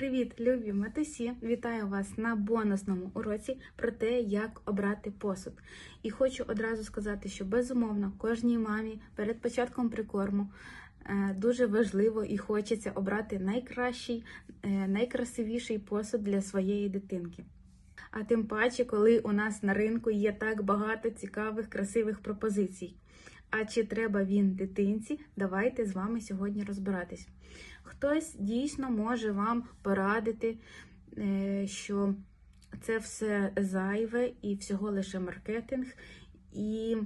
Привіт, любі матусі! Вітаю вас на бонусному уроці про те, як обрати посуд. І хочу одразу сказати, що безумовно кожній мамі перед початком прикорму е, дуже важливо і хочеться обрати найкращий, е, найкрасивіший посуд для своєї дитинки. А тим паче, коли у нас на ринку є так багато цікавих, красивих пропозицій. А чи треба він дитинці? Давайте з вами сьогодні розбиратись. Хтось дійсно може вам порадити, е, що це все зайве і всього лише маркетинг, і,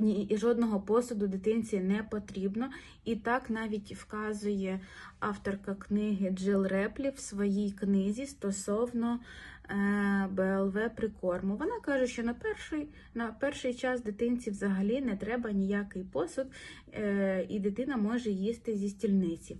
і жодного посуду дитинці не потрібно. І так навіть вказує авторка книги Джил Реплі в своїй книзі стосовно БЛВ прикорму. Вона каже, що на перший, на перший час дитинці взагалі не треба ніякий посуд, е, і дитина може їсти зі стільниці.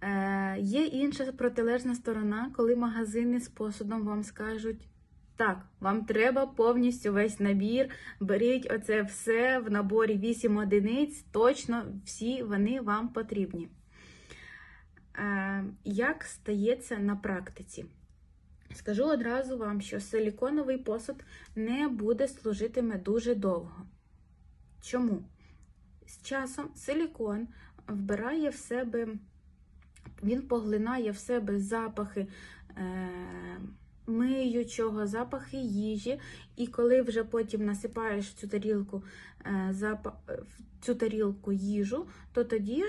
Е, Є інша протилежна сторона, коли магазини з посудом вам скажуть. Так, вам треба повністю весь набір. Беріть оце все в наборі 8 одиниць, точно всі вони вам потрібні. Е, Як стається на практиці? Скажу одразу вам, що силіконовий посуд не буде служитиме дуже довго. Чому? З часом силікон вбирає в себе, він поглинає в себе запахи е, миючого, запахи їжі, і коли вже потім насипаєш в цю тарілку, е, в цю тарілку їжу, то тоді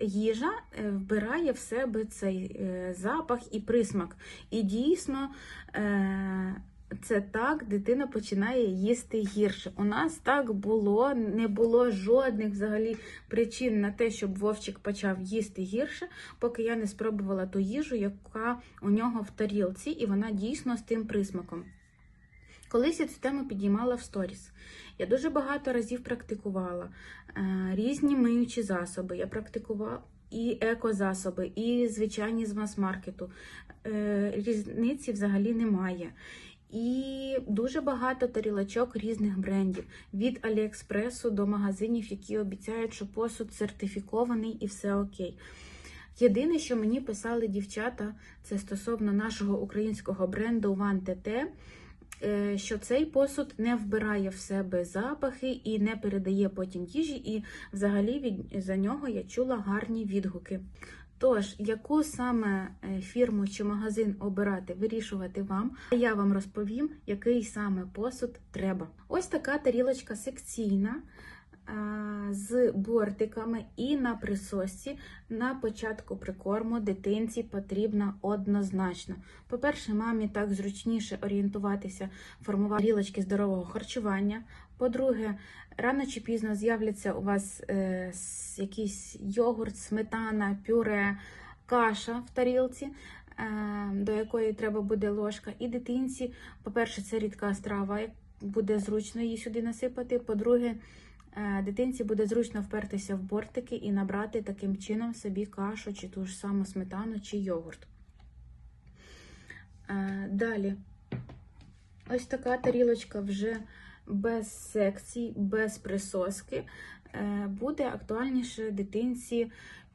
їжа е, вбирає в себе цей е, запах і присмак. І дійсно. Е, це так, дитина починає їсти гірше. У нас так було, не було жодних взагалі причин на те, щоб Вовчик почав їсти гірше, поки я не спробувала ту їжу, яка у нього в тарілці, і вона дійсно з тим присмаком. Колись я цю тему підіймала в сторіс. Я дуже багато разів практикувала е, різні миючі засоби. Я практикувала і екозасоби, і звичайні з мас-маркету. Е, різниці взагалі немає. І дуже багато тарілочок різних брендів від Аліекспресу до магазинів, які обіцяють, що посуд сертифікований і все окей. Єдине, що мені писали дівчата, це стосовно нашого українського бренду TT, е, що цей посуд не вбирає в себе запахи і не передає потім їжі, і взагалі від за нього я чула гарні відгуки. Тож, яку саме е, фірму чи магазин обирати, вирішувати вам, а я вам розповім, який саме посуд треба. Ось така тарілочка секційна з бортиками і на присосці на початку прикорму дитинці потрібна однозначно. По-перше, мамі так зручніше орієнтуватися, формувати тарілочки здорового харчування. По-друге, рано чи пізно з'являться у вас е, якийсь йогурт, сметана, пюре, каша в тарілці, е, до якої треба буде ложка. І дитинці, по-перше, це рідка страва, буде зручно її сюди насипати. По-друге, дитинці буде зручно впертися в бортики і набрати таким чином собі кашу, чи ту ж саму сметану, чи йогурт. Е, Далі. Ось така тарілочка вже без секцій, без присоски. Е, Буде актуальніше дитинці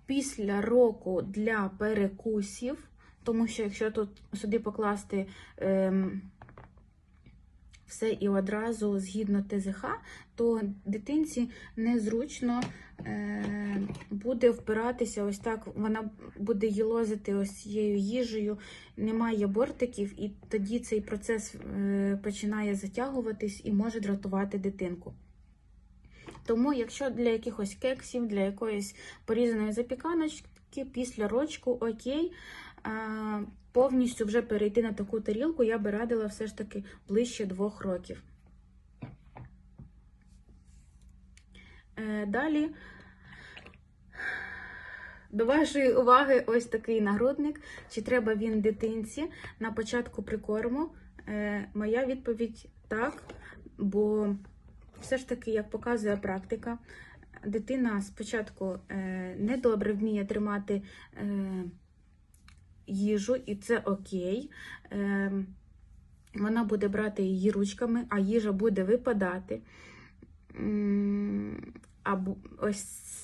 після року для перекусів, тому що якщо тут сюди покласти ем, все і одразу згідно ТЗХ, то дитинці незручно е, буде впиратися ось так, вона буде їлозити ось цією їжею, немає бортиків, і тоді цей процес е, починає затягуватись і може дратувати дитинку. Тому, якщо для якихось кексів, для якоїсь порізаної запіканочки після рочку окей, повністю вже перейти на таку тарілку, я би радила все ж таки ближче двох років. Е, Далі. До вашої уваги ось такий нагрудник. Чи треба він дитинці на початку прикорму? Е, моя відповідь так, бо все ж таки, як показує практика, дитина спочатку е, недобре вміє тримати їжу, і це окей. Е, вона буде брати її ручками, а їжа буде випадати. А ось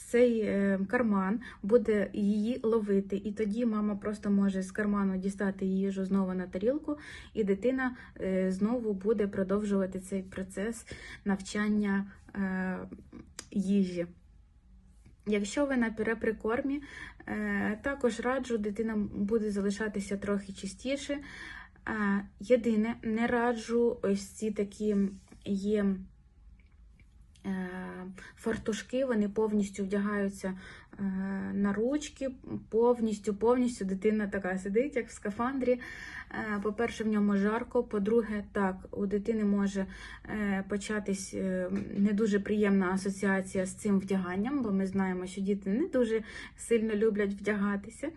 цей е, карман буде її ловити. І тоді мама просто може з карману дістати їжу знову на тарілку, і дитина е, знову буде продовжувати цей процес навчання е, їжі. Якщо ви на переприкормі, кормі, також раджу, дитина буде залишатися трохи чистіше. Е, Єдине, не раджу ось ці такі є е, фартушки, вони повністю вдягаються е, на ручки, повністю, повністю дитина така сидить, як в скафандрі. Е, По-перше, в ньому жарко. По-друге, так, у дитини може е, початись е, не дуже приємна асоціація з цим вдяганням, бо ми знаємо, що діти не дуже сильно люблять вдягатися.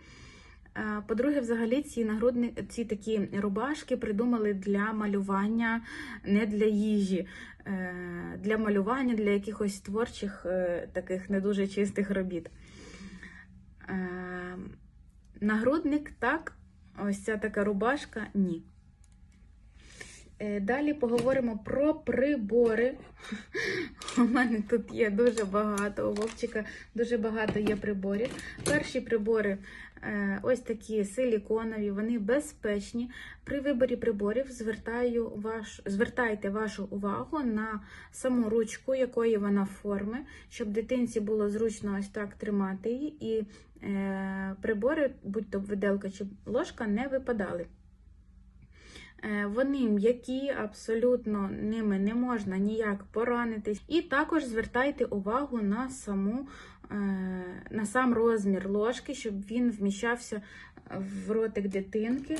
По-друге, взагалі ці нагрудні, ці такі рубашки придумали для малювання, не для їжі, е, для малювання, для якихось творчих е, таких не дуже чистих робіт. Е, Нагрудник так, ось ця така рубашка ні. Е, Далі поговоримо про прибори. У мене тут є дуже багато, у Вовчика дуже багато є приборів. Перші прибори е, ось такі силіконові, вони безпечні. При виборі приборів звертаю ваш, звертайте вашу увагу на саму ручку, якої вона форми, щоб дитинці було зручно ось так тримати її, і е, прибори, будь-то виделка чи ложка, не випадали. Е, Вони м'які, абсолютно ними не можна ніяк поранитись. І також звертайте увагу на саму, е, на сам розмір ложки, щоб він вміщався в ротик дитинки.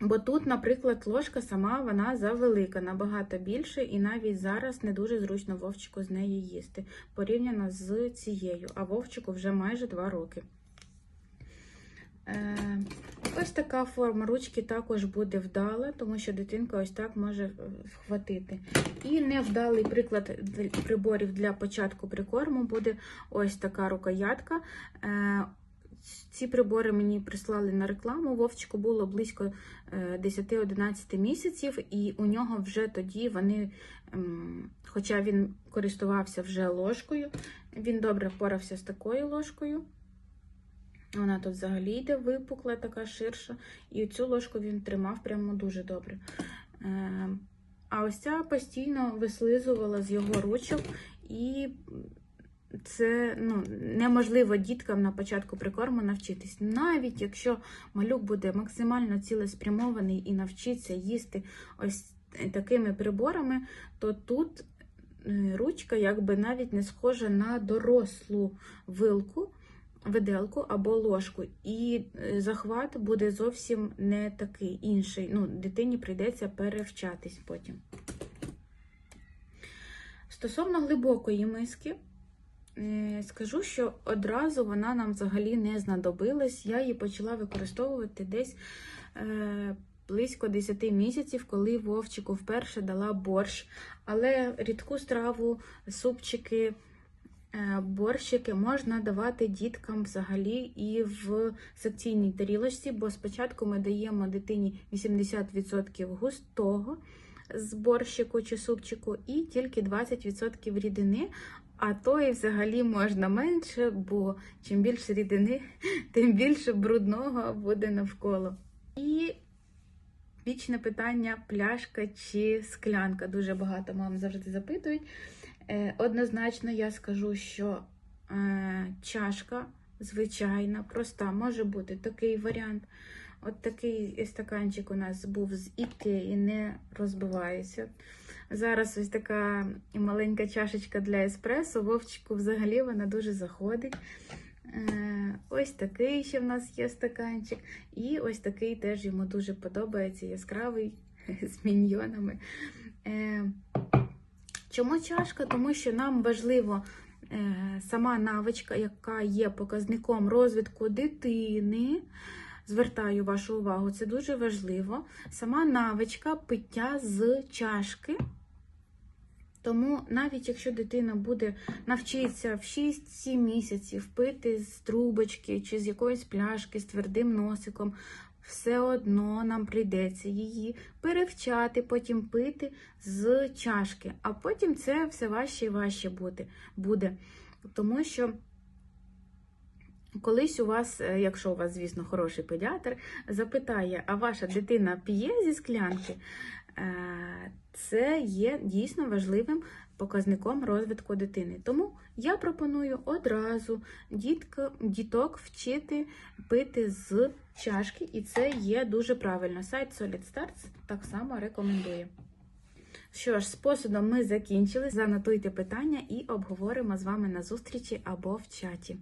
Бо тут, наприклад, ложка сама вона завелика, набагато більше, і навіть зараз не дуже зручно вовчику з неї їсти, порівняно з цією, а вовчику вже майже 2 роки. Е, Ось така форма ручки також буде вдала, тому що дитинка ось так може е, вхватити. І невдалий приклад приборів для початку прикорму буде ось така рукоятка. Е, Ці прибори мені прислали на рекламу. Вовчику було близько е, 10-11 місяців, і у нього вже тоді вони, ем, хоча він користувався вже ложкою, він добре впорався з такою ложкою. Вона тут взагалі йде випукла, така ширша, і цю ложку він тримав прямо дуже добре. Е, А ось ця постійно вислизувала з його ручок, і це ну, неможливо діткам на початку прикорму навчитись. Навіть якщо малюк буде максимально цілеспрямований і навчиться їсти ось такими приборами, то тут е, ручка якби навіть не схожа на дорослу вилку виделку або ложку, і е, захват буде зовсім не такий інший. Ну, дитині прийдеться перевчатись потім. Стосовно глибокої миски, е, скажу, що одразу вона нам взагалі не знадобилась. Я її почала використовувати десь е, близько 10 місяців, коли Вовчику вперше дала борщ. Але рідку страву, супчики. Е, Борщики можна давати діткам взагалі і в секційній тарілочці, бо спочатку ми даємо дитині 80% густого з борщику чи супчику, і тільки 20% рідини, а то і взагалі можна менше, бо чим більше рідини, тим більше брудного буде навколо. І вічне питання: пляшка чи склянка. Дуже багато мам завжди запитують. Е, Однозначно я скажу, що е, чашка звичайна, проста, може бути такий варіант. От такий стаканчик у нас був з Ікеї, не розбивається. Зараз ось така маленька чашечка для еспресо. Вовчику взагалі вона дуже заходить. Е, Ось такий ще в нас є стаканчик. І ось такий теж йому дуже подобається, яскравий з міньйонами. Чому чашка? Тому що нам важливо е, сама навичка, яка є показником розвитку дитини. Звертаю вашу увагу, це дуже важливо. Сама навичка пиття з чашки. Тому навіть якщо дитина буде навчитися в 6-7 місяців пити з трубочки чи з якоїсь пляшки з твердим носиком, все одно нам прийдеться її перевчати, потім пити з чашки, а потім це все важче і важче буде. Тому що колись у вас, е, якщо у вас, звісно, хороший педіатр, запитає, а ваша дитина п'є зі склянки, е, це є дійсно важливим показником розвитку дитини. Тому я пропоную одразу дітка, діток вчити пити з чашки, і це є дуже правильно. Сайт Solid Starts так само рекомендує. Що ж, з посудом ми закінчили. Занотуйте питання і обговоримо з вами на зустрічі або в чаті.